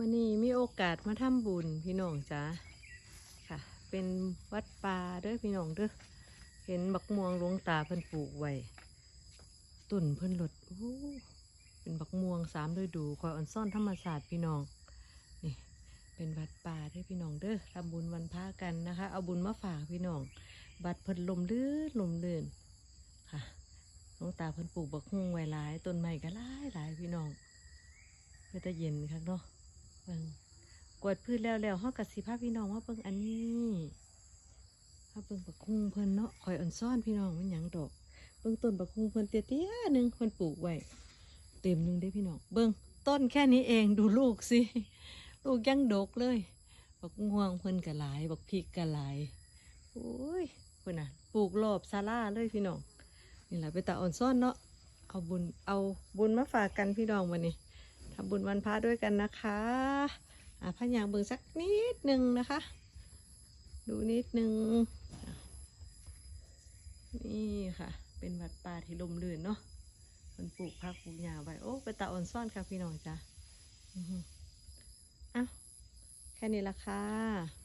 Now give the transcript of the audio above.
มื่อนี้มีโอกาสมาทำบุญพี่น้องจ้าค่ะ เป็นวัดป่าเด้อพี่น้องเด้อเห็นบักม่วงหลวงตาเพิ่นปลูกไว้ต้นเพิ่นหลดโอ้เป็นบักม่วงสามฤดูคอยอ่อนซ่อนธรรมศาสตร์พี่น้องนี่เป็นวัดป่าเด้อพี่น้องเด้อทำบุญวันพระกันนะคะ เอาบุญมาฝากพี่น้องบัดเพิ่นลมลื่นลมลื่นค่ะหลวงตาเพิ่นปลูกบักฮุ่งไว้หลายต้นไม้ก็หลายหลายพี่น้องเพื่อจะเย็นครับเนาะ วดพืชแล้วแล้วเฮากะสิพาพี่น้องมาเบิ่งอันนี้มาเบิ่งบักคุงเพิ่นเนาะคอยอ่อนซ่อนพี่น้องมันหยังดอก เบิ่งต้นบักคุงเพิ่นเตี้ยๆหนึงเพิ่นปลูกไว้เต็มหนึงได้พี่น้อง เบิ่งต้นแค่นี้เองดูลูกสิลูกยังดกเลยบักม่วงเพิ่นก็หลายบักพริกก็หลายโอ้ยเพิ่นน่ะปลูกรอบศาลาเลยพี่น้องนี่แหละไปตาอ่อนซ่อนเนาะเอาบุญเอาบุญมาฝากกันพี่น้องวันนี้ทำบุญวันพระด้วยกันนะคะ พะยางเบิ่งสักนิดหนึ่งนะคะ ดูนิดหนึ่งนี่ค่ะ เป็นวัดป่าที่ลมลื่นเนาะมันปลูกผักปลูกหญ้าไว้โอ้ไปตาอ่อนซ่อนค่ะพี่น้องจ้ะอือหือเอ้าแค่นี้ละค่ะ